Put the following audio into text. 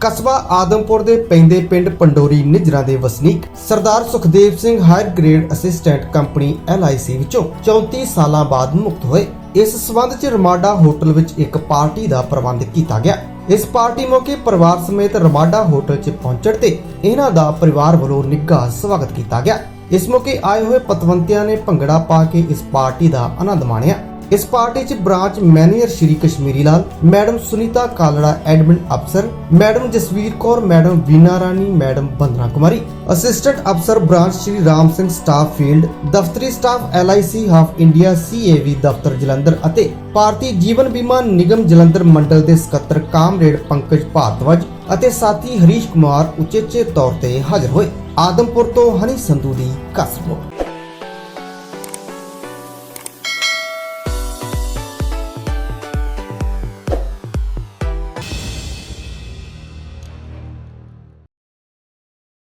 ਕਸਬਾ ਆਦਮਪੁਰ ਦੇ ਪੈਂਦੇ ਪਿੰਡ ਪੰਡੋਰੀ ਨਿਜਰਾ ਦੇ ਵਸਨੀਕ Sardar Sukhdev Singh higher grade assistant company LIC ਵਿੱਚੋਂ 34 ਸਾਲਾਂ ਬਾਅਦ ਮੁਕਤ ਹੋਏ। ਇਸ ਸਬੰਧ 'ਚ ਰਮਾਡਾ ਹੋਟਲ ਵਿੱਚ ਇੱਕ ਪਾਰਟੀ ਦਾ ਪ੍ਰਬੰਧ ਕੀਤਾ ਗਿਆ। ਇਸ ਪਾਰਟੀ ਮੌਕੇ ਪਰਿਵਾਰ ਸਮੇਤ ਰਮਾਡਾ ਹੋਟਲ 'ਚ ਪਹੁੰਚਣ ਤੇ ਇਹਨਾਂ ਦਾ ਪਰਿਵਾਰ ਵੱਲੋਂ ਨਿੱਘਾ ਸਵਾਗਤ ਕੀਤਾ ਗਿਆ। ਇਸ ਮੌਕੇ ਆਏ ਹੋਏ ਪਤਵੰਤਿਆਂ ਨੇ ਭੰਗੜਾ ਪਾ ਕੇ ਇਸ ਪਾਰਟੀ ਦਾ ਆਨੰਦ ਮਾਣਿਆ। ਇਸ ਪਾਰਟੀ 'ਚ branch manager Shri Kashmiri Lal, madam Sunita Kalra, admin ਅਫਸਰ, madam Jasvir Kaur, madam Veena Rani, madam Bandana Kumari, assistant ਅਫਸਰ branch Shri Ram Singh staff field, ਦਫ਼ਤਰੀ staff LIC of India CAV ਦਫ਼ਤਰ ਜਲੰਧਰ ਅਤੇ ਭਾਰਤੀ ਜੀਵਨ ਬੀਮਾ ਨਿਗਮ ਜਲੰਧਰ ਮੰਡਲ ਦੇ ਸਕੱਤਰ ਕਾਮਰੇਡ ਪੰਕਜ ਭਾਰਤਵਜ ਅਤੇ ਸਾਥੀ ਹਰੀਸ਼ ਕੁਮਾਰ ਉਚੇਚੇ ਤੌਰ ਤੇ ਹਾਜ਼ਰ ਹੋਏ। ਆਦਮਪੁਰ ਤੋਂ ਹਨੀ ਸੰਧੂ ਦੀ ਕਸਬੋ।